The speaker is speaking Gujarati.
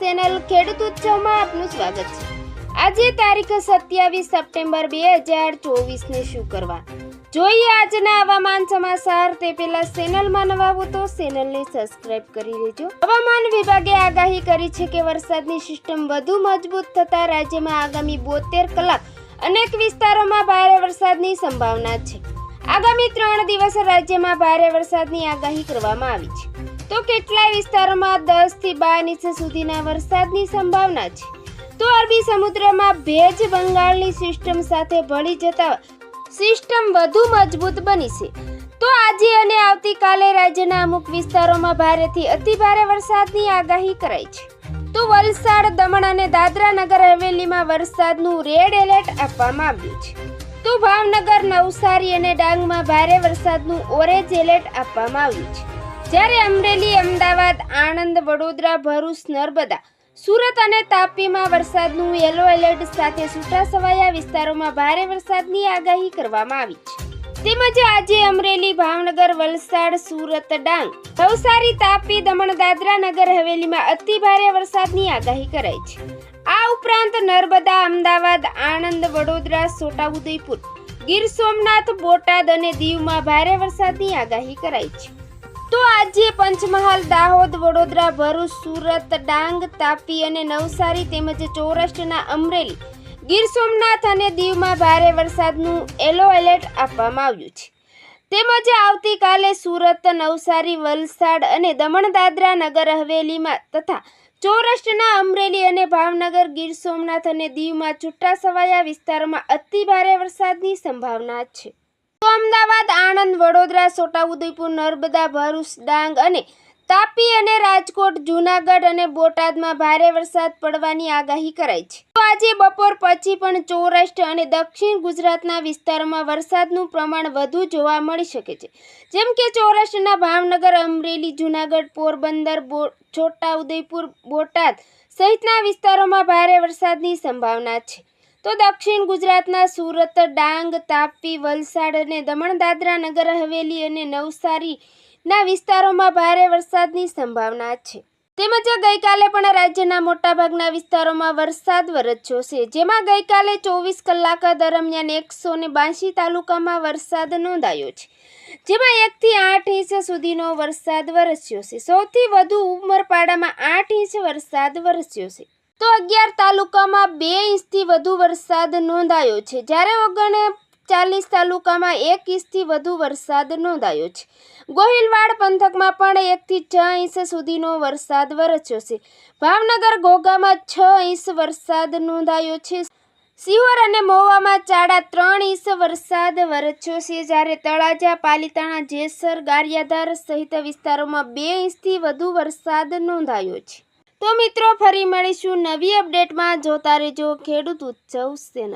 ચેનલ ખેડૂત ઉત્સવમાં આપનું સ્વાગત છે. આજે તારીખ સત્યાવીસ સપ્ટેમ્બર બે હજાર ચોવીસને શું કરવા? જોઈએ આજના હવામાન સમાચાર. તે પહેલા ચેનલમાં નવા હો તો ચેનલને સબસ્ક્રાઇબ કરી લેજો. હવામાન વિભાગે આગાહી કરી છે કે વરસાદની સિસ્ટમ વધુ મજબૂત થતા રાજ્યમાં આગામી બોતેર કલાક અનેક વિસ્તારોમાં ભારે વરસાદની સંભાવના છે. આગામી ત્રણ દિવસ રાજ્યમાં ભારે વરસાદની આગાહી કરવામાં આવી છે. તો કેટલાય વિસ્તારોમાં દસથી બાર ઇંચ સુધીના વરસાદની સંભાવના છે. તો અરબી સમુદ્રમાં ભેજ બંગાળની સિસ્ટમ સાથે ભળી જતા સિસ્ટમ વધુ મજબૂત બની છે. તો આજે અને આવતીકાલે રાજ્યના અમુક વિસ્તારોમાં ભારેથી અતિભારે વરસાદની આગાહી કરાઈ છે. તો વલસાડ, દમણ અને દાદરા નગર હવેલીમાં વરસાદનું રેડ એલર્ટ આપવામાં આવ્યું છે. તો ભાવનગર, નવસારી અને ડાંગમાં ભારે વરસાદનું ઓરેન્જ એલર્ટ આપવામાં આવ્યું છે. જ્યારે અમરેલી, અમદાવાદ, આણંદ, વડોદરા, ભરૂચ, નર્મદા, સુરત અને તાપીમાં વરસાદનું યલો એલર્ટ સાથે છૂટાછવાયા વિસ્તારોમાં ભારે વરસાદની આગાહી કરવામાં આવી છે. તેમજ આજે અમરેલી, ભાવનગર, વલસાડ, સુરત, ડાંગ, નવસારી, તાપી, દમણ, દાદરા, નગર, હવેલીમાં અતિ ભારે વરસાદની આગાહી કરાઈ છે. આ ઉપરાંત નર્મદા, અમદાવાદ, આણંદ, વડોદરા, છોટાઉદેપુર, ગીર સોમનાથ, બોટાદ અને દીવમાં ભારે વરસાદની આગાહી કરાઈ છે. તો આજે પંચમહાલ, દાહોદ, વડોદરા, ભરૂચ, સુરત, ડાંગ, તાપી અને નવસારી તેમજ સૌરાષ્ટ્રના અમરેલી ગીર સોમનાથ અને દીવમાં ભારે વરસાદનું યલો એલર્ટ આપવામાં આવ્યું છે. તેમજ આવતીકાલે સુરત, નવસારી, વલસાડ અને દમણ દાદરા નગર હવેલીમાં તથા સૌરાષ્ટ્રના અમરેલી અને ભાવનગર, ગીર સોમનાથ અને દીવમાં છૂટાછવાયા વિસ્તારોમાં અતિ ભારે વરસાદની સંભાવના છે. અમદાવાદ, આણંદ, વડોદરા, છોટાઉદેપુર, નર્મદા, ભરૂચ, ડાંગ અને તાપી અને રાજકોટ, જૂનાગઢ અને બોટાદમાં ભારે વરસાદ પડવાની આગાહી કરાઈ છે. તો આજે બપોર પછી પણ સૌરાષ્ટ્ર અને દક્ષિણ ગુજરાતના વિસ્તારોમાં વરસાદનું પ્રમાણ વધુ જોવા મળી શકે છે. જેમ કે સૌરાષ્ટ્રના ભાવનગર, અમરેલી, જૂનાગઢ, પોરબંદર છોટાઉદેપુર, બોટાદ સહિતના વિસ્તારોમાં ભારે વરસાદની સંભાવના છે. તો દક્ષિણ ગુજરાતના સુરત, ડાંગ, તાપી, વલસાડ અને દમણ, દાદરા, નગર, હવેલી અને નવસારીના વિસ્તારોમાં ભારે વરસાદની સંભાવના છે. તેમજ ગઈકાલે પણ રાજ્યના મોટાભાગના વિસ્તારોમાં વરસાદ વરસ્યો છે. જેમાં ગઈકાલે ચોવીસ કલાક દરમિયાન એકસો ને બાંશી તાલુકામાં વરસાદ નોંધાયો છે. જેમાં એકથી આઠ ઇંચ સુધીનો વરસાદ વરસ્યો છે. સૌથી વધુ ઉમરપાડામાં આઠ ઇંચ વરસાદ વરસ્યો છે. તો અગિયાર તાલુકામાં બે ઇંચથી વધુ વરસાદ નોંધાયો છે. જ્યારે ઓગણ ચાલીસ તાલુકામાં એક ઇંચથી વધુ વરસાદ નોંધાયો છે. ગોહિલવાડ પંથકમાં પણ એકથી છ ઇંચ સુધીનો વરસાદ વરસ્યો છે. ભાવનગર ઘોઘામાં છ ઇંચ વરસાદ નોંધાયો છે. સિહોર અને મહુવામાં ચાડા ત્રણ ઇંચ વરસાદ વરસ્યો છે. જ્યારે તળાજા, પાલીતાણા, જેસર, ગારિયાધાર સહિત વિસ્તારોમાં બે ઇંચથી વધુ વરસાદ નોંધાયો છે. તો મિત્રો ફરી મળીશું નવી અપડેટમાં જોતા રહેજો ખેડૂત ઉત્સવ ચેનલ